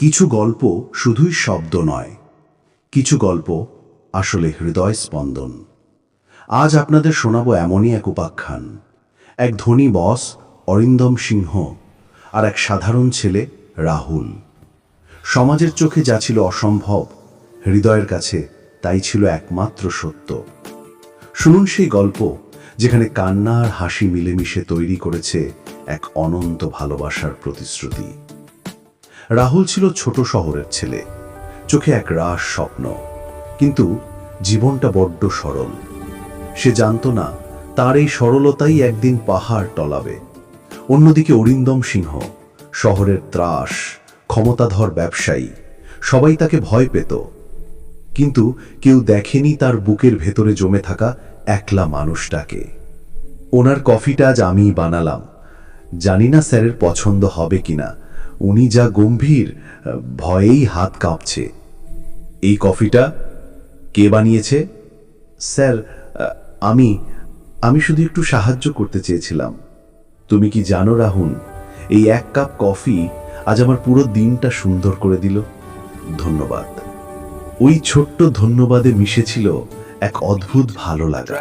কিছু গল্প শুধুই শব্দ নয়। কিছু গল্প আসলে হৃদয় স্পন্দন। আজ আপনাদের শোনাবো এমনই এক উপাখ্যান। এক ধনী বস, অরিন্দম সিংহ, আর এক সাধারণ ছেলে, রাহুল। সমাজের চোখে যা ছিল অসম্ভব, হৃদয়ের কাছে তাই ছিল একমাত্র সত্য। শুনুন সেই গল্প, যেখানে কান্না আর হাসি মিলেমিশে তৈরি করেছে এক অনন্ত ভালোবাসার প্রতিশ্রুতি। রাহুল ছিল ছোট শহরের ছেলে। চোখে এক রাস স্বপ্ন। কিন্তু জীবনটা বড্ড সরল। সে জানত না, তার এই সরলতাই একদিন পাহাড় টলাবে। অন্যদিকে অরিন্দম সিংহ, শহরের ত্রাস, ক্ষমতাধর ব্যবসায়ী, সবাই তাকে ভয় পেত। কিন্তু কেউ দেখেনি তার বুকের ভেতরে জমে থাকা একলা মানুষটাকে। ওনার কফিটা আজ আমি বানালাম। জানি না স্যারের পছন্দ হবে কিনা। উনি যা গম্ভীর, ভয়েই হাত কাঁপছে। এই কফিটা কে বানিয়েছে? স্যার, আমি আমি শুধু একটু সাহায্য করতে চেয়েছিলাম। তুমি কি জানো, রাহুল, এই এক কাপ কফি আজ আমার পুরো দিনটা সুন্দর করে দিল। ধন্যবাদ। ওই ছোট্ট ধন্যবাদে মিশেছিল এক অদ্ভুত ভালো লাগা,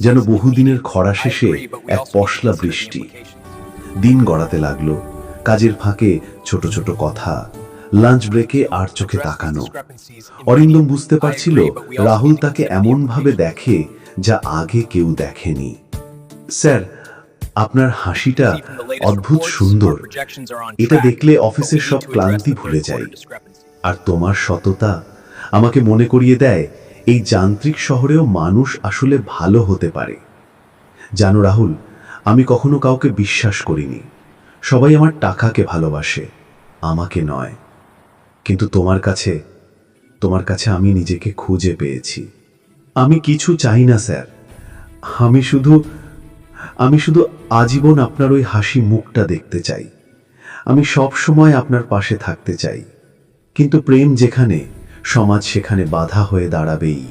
যেন বহুদিনের খরা শেষে এক পশলা বৃষ্টি। দিন গড়াতে লাগল। কাজের ফাঁকে ছোট ছোট কথা লাঞ্চ ব্রেকে আর চোখে তাকানো। অরিন্দম বুঝতে পারছিল রাহুল তাকে এমনভাবে দেখে যা আগে কেউ দেখেনি। স্যার, আপনার হাসিটা অদ্ভুত সুন্দর। এটা দেখলে অফিসের সব ক্লান্তি ভুলে যাই। আর তোমার সততা আমাকে মনে করিয়ে দেয়, এই যান্ত্রিক শহরেও মানুষ আসলে ভালো হতে পারে। জানো রাহুল, আমি কখনো কাউকে বিশ্বাস করিনি। সবাই আমার টাকাকে ভালোবাসে, আমাকে নয়। কিন্তু তোমার কাছে তোমার কাছে আমি নিজেকে খুঁজে পেয়েছি। আমি কিছু চাই না, স্যার। আমি শুধু আমি শুধু আজীবন আপনার ওই হাসি মুখটা দেখতে চাই। আমি সব সময় আপনার পাশে থাকতে চাই। কিন্তু প্রেম যেখানে, সমাজ সেখানে বাধা হয়ে দাঁড়াবেই।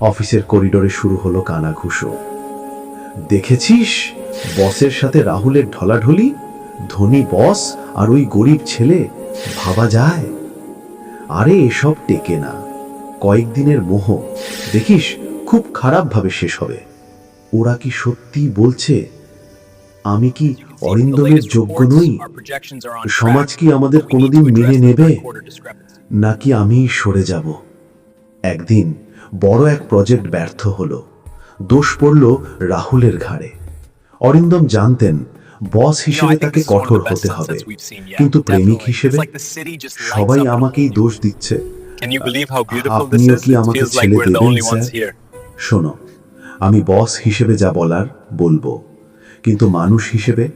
অফিসের করিডোরে শুরু হলো কানাঘুষো। দেখেছিস? বসের সাথে রাহুলের ঢলাঢলি? ধনী বস আর ওই গরিব ছেলে, ভাবা যায়? আরে এসব টেকে না। কয়েকদিনের মোহ। দেখিস, খুব খারাপভাবে শেষ হবে। ওরা কি সত্যি বলছে? আমি কি অরিন্দমের যোগ্য নই? সমাজ কি আমাদের কোনোদিন মেনে নেবে? নাকি আমি সরে যাব? একদিন বড় এক প্রজেক্ট ব্যর্থ হলো। দোষ পড়ল রাহুলের ঘাড়ে। অরিন্দম জানতেন বস হিসেবে তাকে কঠোর হতে হবে। কিন্তু প্রেমিক হিসেবে সবাই আমাকেই দোষ দিচ্ছে। আপনিও কি আমাকে ছেলে দেবেন স্যার? শোনো আমি বস হিসেবে যা বলার বলব। কিন্তু মানুষ হিসেবে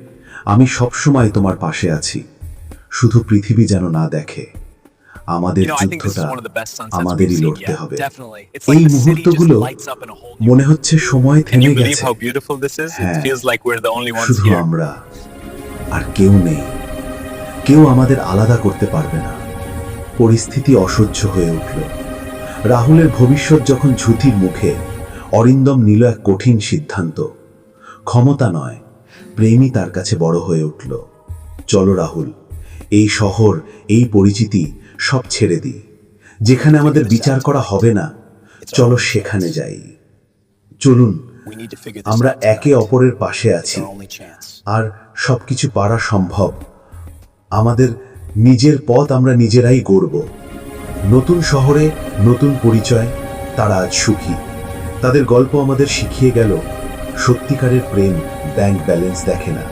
আমি সবসময় তোমার পাশে আছি। শুধু পৃথিবী যেন না দেখে। আমাদের যুদ্ধটা আমাদেরই লড়তে হবে। এই মুহূর্তগুলো মনে হচ্ছে সময় থেমে গেছে। হ্যাঁ, শুধু আমরা আর কেউ নেই। কেউ আমাদের আলাদা করতে পারবে না। পরিস্থিতি অসহ্য হয়ে উঠল। রাহুলের ভবিষ্যৎ যখন ঝুঁতির মুখে অরিন্দম নিল এক কঠিন সিদ্ধান্ত। ক্ষমতা নয় প্রেমই তার কাছে বড় হয়ে উঠল। চলো রাহুল এই শহর এই পরিচিতি সব ছেড়ে দিই। যেখানে আমাদের বিচার করা হবে না চলো সেখানে যাই। চলুন আমরা একে অপরের পাশে আছি. আর সবকিছু পারা সম্ভব। আমাদের নিজের পথ আমরা নিজেরাই গড়ব। নতুন শহরে নতুন পরিচয় তারা আজ সুখী। তাদের গল্প আমাদের শিখিয়ে গেল সত্যিকারের প্রেম ব্যাংক ব্যালেন্স দেখে না।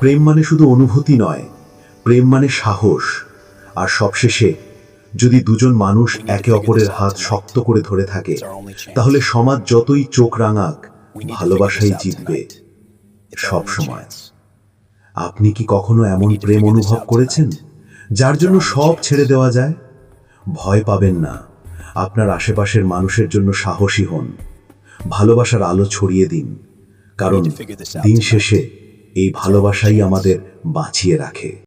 প্রেম মানে শুধু অনুভূতি নয় প্রেম মানে সাহস। আর সবশেষে, যদি দুজন মানুষ একে অপরের হাত শক্ত করে ধরে থাকে. তাহলে সমাজ যতই চোখ রাঙাক, ভালোবাসাই জিতবে সব সময়। আপনি কি কখনো এমন প্রেম অনুভব করেছেন, যার জন্য সব ছেড়ে দেওয়া যায় ভয় পাবেন না আপনার আশেপাশের মানুষের জন্য সাহসী হন ভালোবাসার আলো ছড়িয়ে দিন কারণ দিন শেষে এই ভালোবাসাই আমাদের বাঁচিয়ে রাখে